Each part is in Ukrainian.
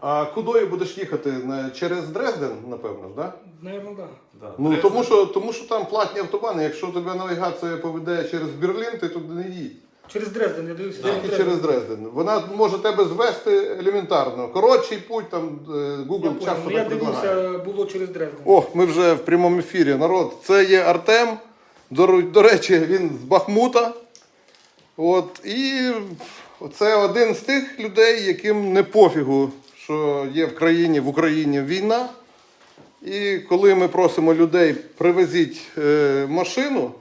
А кудою будеш їхати? На- Через Дрезден, напевно, ж, да? Наверное, да. Да. Ну Дрезден. тому що, тому що там платні автобани. Якщо тебе навігація поведе через Берлін, ти туди не їдь. Через Дрезден, я дивився. Тільки через Дрезден. Вона може тебе звести елементарно. Коротший путь, там е, Я, Google понял. часто Ну, я так предлагає. дивився, було через Дрезден. О, ми вже в прямому ефірі. Народ, це є Артем. До, ру- до речі, він з Бахмута. От, і це один з тих людей, яким не пофігу, що є в країні, в Україні війна. І коли ми просимо людей привезіть е, машину,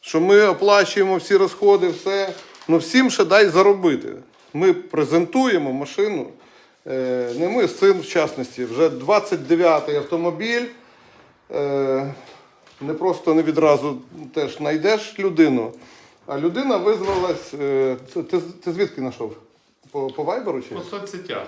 що ми оплачуємо всі розходи, все, ну всім ще дай заробити. Ми презентуємо машину. Е, не ми, син в частності, вже 29-й автомобіль. Е, не просто не відразу теж знайдеш людину, а людина визвалась. Е, ти, ти звідки знайшов? По, по Вайберу чи? По соцсетях.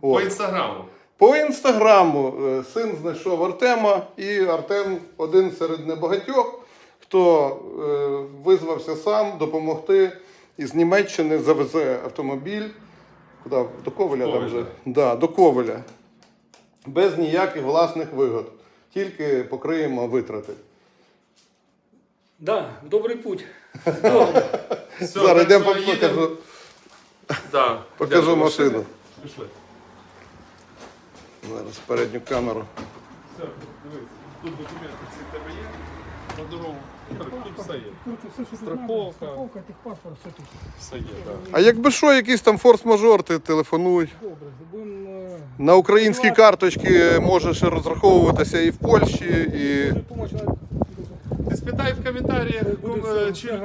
По інстаграму. По інстаграму е, син знайшов Артема, і Артем один серед небагатьох, хто е, визвався сам допомогти із Німеччини завезе автомобіль. Куди? До Ковеля там вже. Да, до Ковеля. Без ніяких власних вигод. Тільки покриємо витрати. Да, добрий путь. Зараз йдемо покажу, Да, покажу машину. Пішли. Зараз передню камеру. Все, дивись, тут документи всі в тебе є. На дорогу. Тут все є. Страховка. Страховка, техпаспорт, все тут. Все є, так. А якби що, якийсь там форс-мажор, ти телефонуй. Добре, будемо... е, На українські карточки можеш розраховуватися і в Польщі, і. допомогти Ти спитай в коментарях, буде чи,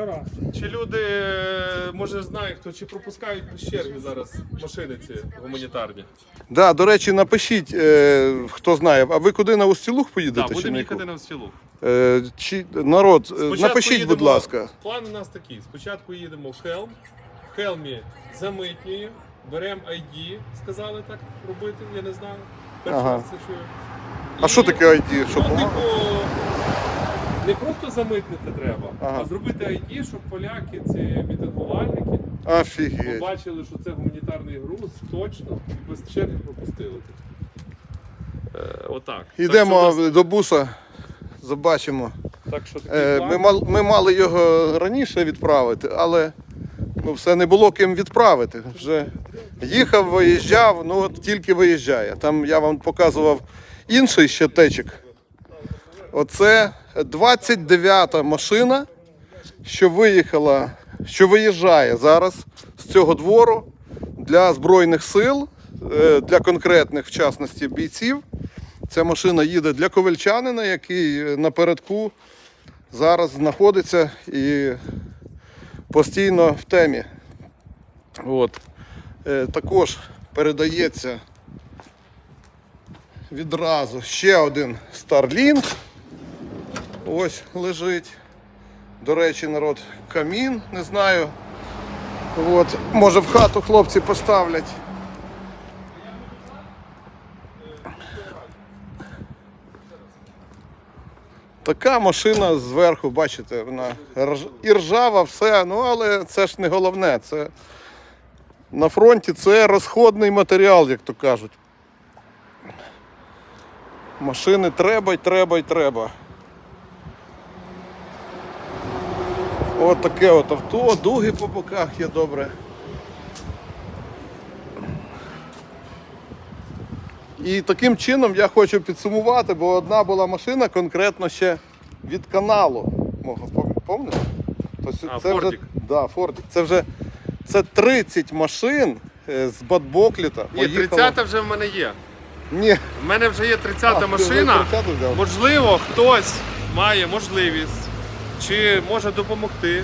чи люди, е, може, знають, хто чи пропускають без черги зараз машини ці гуманітарні. Да, до речі, напишіть, е, хто знає, а ви куди на Устілух Так, поїдете? чи будемо на їхати на стілу. Е, чи, народ, е, напишіть, будь ласка. План у нас такий. Спочатку їдемо в Хелм. В Хелмі замитнюємо, беремо ID, сказали так робити, я не знаю. Перший Ага. раз це чую. А І, що таке ID? Що ну, бумага? Не просто замитнити треба, Ага. а зробити ID, щоб поляки, ці мітингувальники, Офігеть. побачили, що це гуманітарний груз, точно, і без черги пропустили. Е, отак. Йдемо Так що, до буса, побачимо. так що такий Е, план. ми, мал- ми мали його раніше відправити, але ну, все не було ким відправити. Вже їхав, виїжджав, ну от тільки виїжджає. Там я вам показував інший ще течик. Оце 29-та машина, що виїхала, що виїжджає зараз з цього двору для Збройних сил, е, для конкретних, в частності, бійців. Ця машина їде для ковельчанина, який е, напередку зараз знаходиться і постійно в темі. От. Е, також передається відразу ще один Starlink. Ось лежить. До речі, народ камін, не знаю. От. Може в хату хлопці поставлять. Така машина зверху, бачите, вона і ржава, все, ну але це ж не головне. Це на фронті це розходний матеріал, як то кажуть. Машини треба й треба й треба. От таке от авто, дуги по боках є добре. І таким чином я хочу підсумувати, бо одна була машина конкретно ще від каналу. Мого пам- пам'ятаєш? То с- вже, Фордік. да, Фордік. Це вже це 30 машин е, з Бадбокліта. Ні, 30 вже в мене є. Ні. У мене вже є 30-та А, машина. 30-ту? Можливо, хтось має можливість чи може допомогти.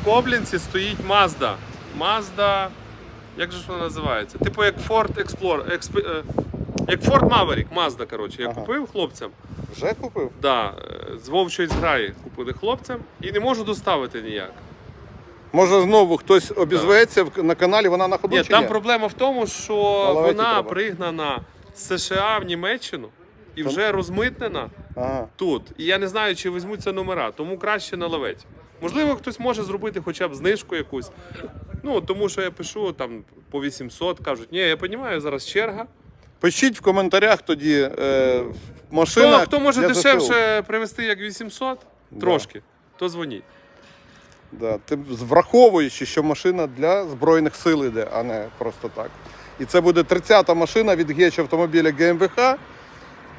В Коблінці стоїть Mazda. Mazda, як же ж вона називається? Типу як Ford Explorer, експ- як Ford Maverick, Mazda, коротше. Я Ага. купив хлопцям. Вже купив? Да, е, з вовчої зграї купили хлопцям і не можу доставити ніяк. Може знову хтось обізветься в- на каналі, вона на ходу Ні, чи там ні? проблема в тому, що Ловити вона треба. пригнана з США в Німеччину і вже розмитнена. Ага. тут. І я не знаю, чи візьмуться номера, тому краще наловець. Можливо, хтось може зробити хоча б знижку якусь. Ну, тому що я пишу там по 800, кажуть, ні, я розумію, зараз черга. Пишіть в коментарях тоді е, машина. Хто, хто може для ЗСУ. дешевше привезти як 800, Да. трошки, то дзвоніть. Да, ти враховуючи, що машина для Збройних сил йде, а не просто так. І це буде 30-та машина від Геч автомобіля ГМБХ.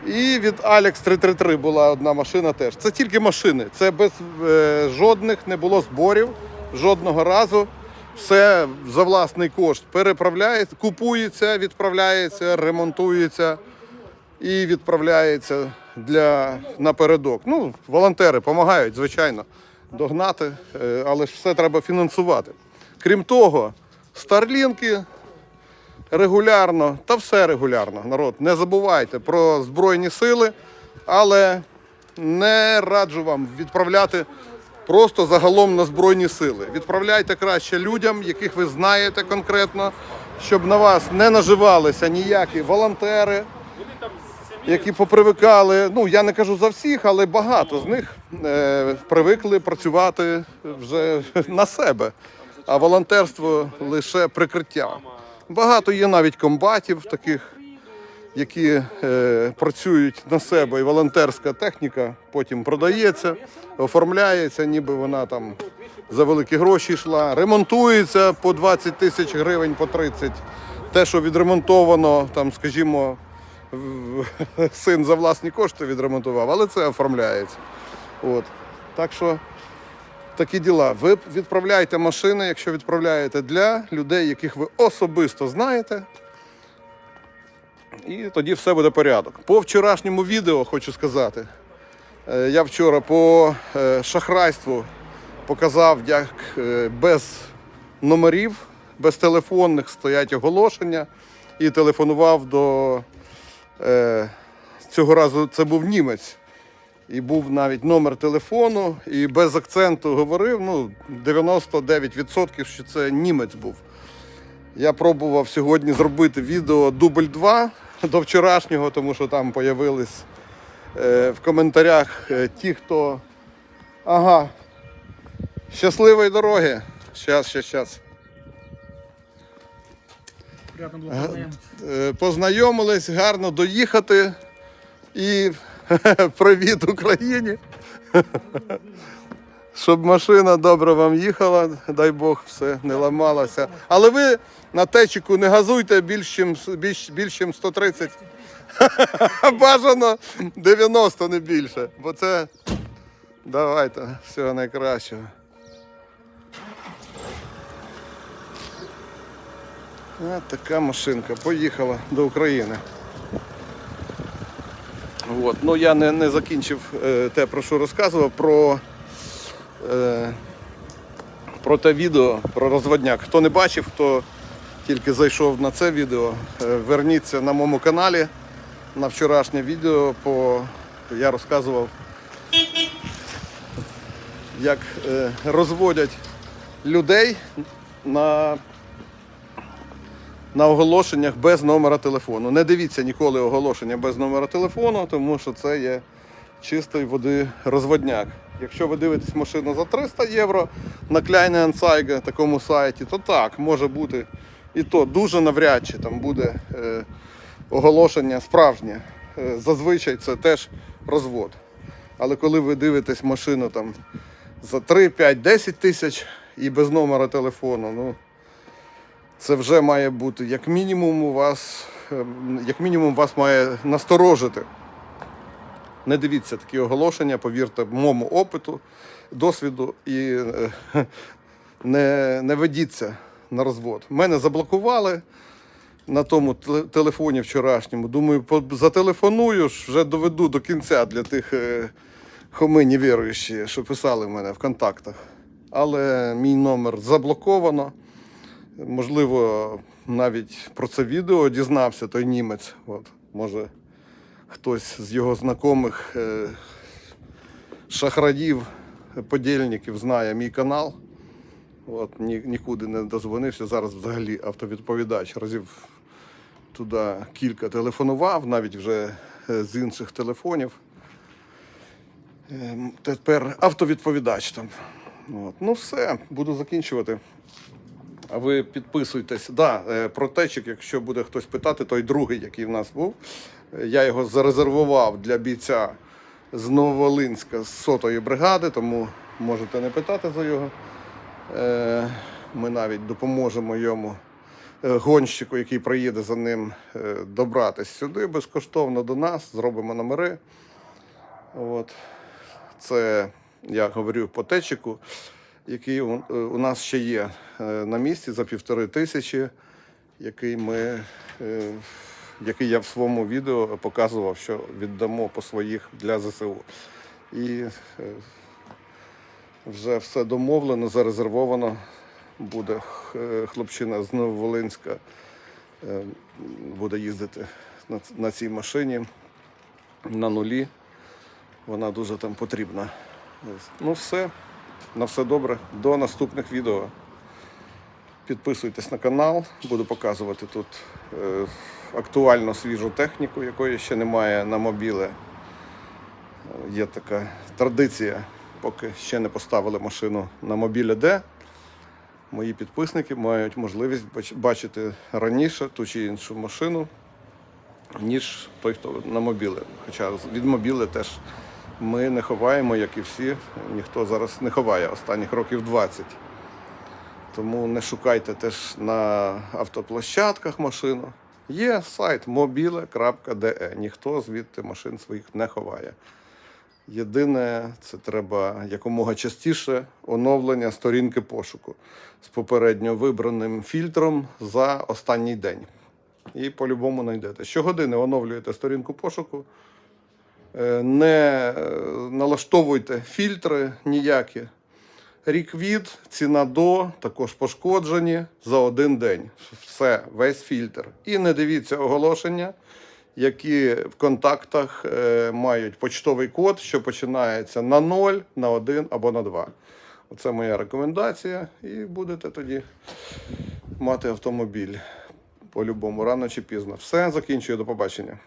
І від Alex 333 була одна машина теж. Це тільки машини. Це без е, жодних не було зборів жодного разу. Все за власний кошт переправляється, купується, відправляється, ремонтується і відправляється для напередок. Ну, волонтери допомагають, звичайно, догнати, е, але ж все треба фінансувати. Крім того, старлінки регулярно, та все регулярно. Народ, не забувайте про Збройні сили, але не раджу вам відправляти просто загалом на Збройні сили. Відправляйте краще людям, яких ви знаєте конкретно, щоб на вас не наживалися ніякі волонтери які попривикали. Ну я не кажу за всіх, але багато з них е, привикли працювати вже на себе. А волонтерство лише прикриття. Багато є навіть комбатів таких, які е, працюють на себе, і волонтерська техніка потім продається, оформляється, ніби вона там за великі гроші йшла, ремонтується по 20 тисяч гривень, по 30. Те, що відремонтовано, там, скажімо, син за власні кошти відремонтував, але це оформляється. От. Так що такі діла. Ви відправляйте машини, якщо відправляєте для людей, яких ви особисто знаєте. І тоді все буде порядок. По вчорашньому відео хочу сказати. е, Я вчора по е, шахрайству показав, як е, без номерів, без телефонних стоять оголошення і телефонував до цього разу це був німець. І був навіть номер телефону, і без акценту говорив. Ну, 99% що це німець був. Я пробував сьогодні зробити відео дубль 2 до вчорашнього, тому що там появились е, в коментарях е, ті, хто. Ага. Щасливої дороги. Щас, щас, щас. Приятно було познайомитися. Е, познайомились, гарно доїхати. І привіт Україні. Щоб машина добре вам їхала, дай Бог, все не ламалося. Але ви на течіку не газуйте більш більш, більш 130. Бажано 90, не більше. Бо це давайте всього найкращого. От така машинка. Поїхала до України. От. Ну, я не, не закінчив е, те, про що розказував, про, е, про те відео, про розводняк. Хто не бачив, хто тільки зайшов на це відео, е, верніться на моєму каналі на вчорашнє відео. По, я розказував, як е, розводять людей на на оголошеннях без номера телефону. Не дивіться ніколи оголошення без номера телефону, тому що це є чистої води розводняк. Якщо ви дивитесь машину за 300 євро на Kleine Anzeige, такому сайті, то так, може бути і то дуже навряд чи там буде е, оголошення справжнє. Е, зазвичай це теж розвод. Але коли ви дивитесь машину там за 3, 5, 10 тисяч і без номера телефону, ну це вже має бути як мінімум у вас, ем, як мінімум вас має насторожити. Не дивіться такі оголошення, повірте моєму опиту, досвіду і е, не, не ведіться на розвод. Мене заблокували на тому телефоні вчорашньому. Думаю, зателефоную вже доведу до кінця для тих е, хомині віруючі, що писали в мене в контактах. Але мій номер заблоковано. Можливо, навіть про це відео дізнався той німець. От, може, хтось з його знайомих е, шахраїв, подільників знає мій канал. От, ні, нікуди не дозвонився. Зараз взагалі автовідповідач разів туди кілька телефонував, навіть вже е, з інших телефонів. Е, Тепер автовідповідач там. От. Ну все, буду закінчувати. А ви підписуйтесь. Да, е, про течик, якщо буде хтось питати, той другий, який в нас був. е, Я його зарезервував для бійця з Нововолинська з сотої бригади, тому можете не питати за його. Е, Ми навіть допоможемо йому, гонщику, який приїде за ним, добратись сюди безкоштовно до нас, зробимо номери. От. Це я говорю по течику, який у, е, нас ще є е, на місці за півтори тисячі, який ми. е, Який я в своєму відео показував, що віддамо по своїх для ЗСУ. І вже все домовлено, зарезервовано. Буде хлопчина з Нововолинська, буде їздити на цій машині на нулі. Вона дуже там потрібна. Ну, все. На все добре. До наступних відео. Підписуйтесь на канал, буду показувати тут е, актуально свіжу техніку, якої ще немає на мобіле. Е, Є така традиція, поки ще не поставили машину на мобіле Д. Мої підписники мають можливість бачити раніше ту чи іншу машину, ніж той, хто на мобіле. Хоча від мобіле теж ми не ховаємо, як і всі. Ніхто зараз не ховає останніх років 20. Тому не шукайте теж на автоплощадках машину. Є сайт mobile.de. Ніхто звідти машин своїх не ховає. Єдине, це треба якомога частіше оновлення сторінки пошуку з попередньо вибраним фільтром за останній день. І по-любому знайдете. Щогодини оновлюєте сторінку пошуку. Е, Не е, налаштовуйте фільтри ніякі. Рік від, ціна до, також пошкоджені за один день. Все, весь фільтр. І не дивіться оголошення, які в контактах е, мають почтовий код, що починається на 0, на 1 або на 2. Оце моя рекомендація. І будете тоді мати автомобіль по-любому, рано чи пізно. Все, закінчую, до побачення.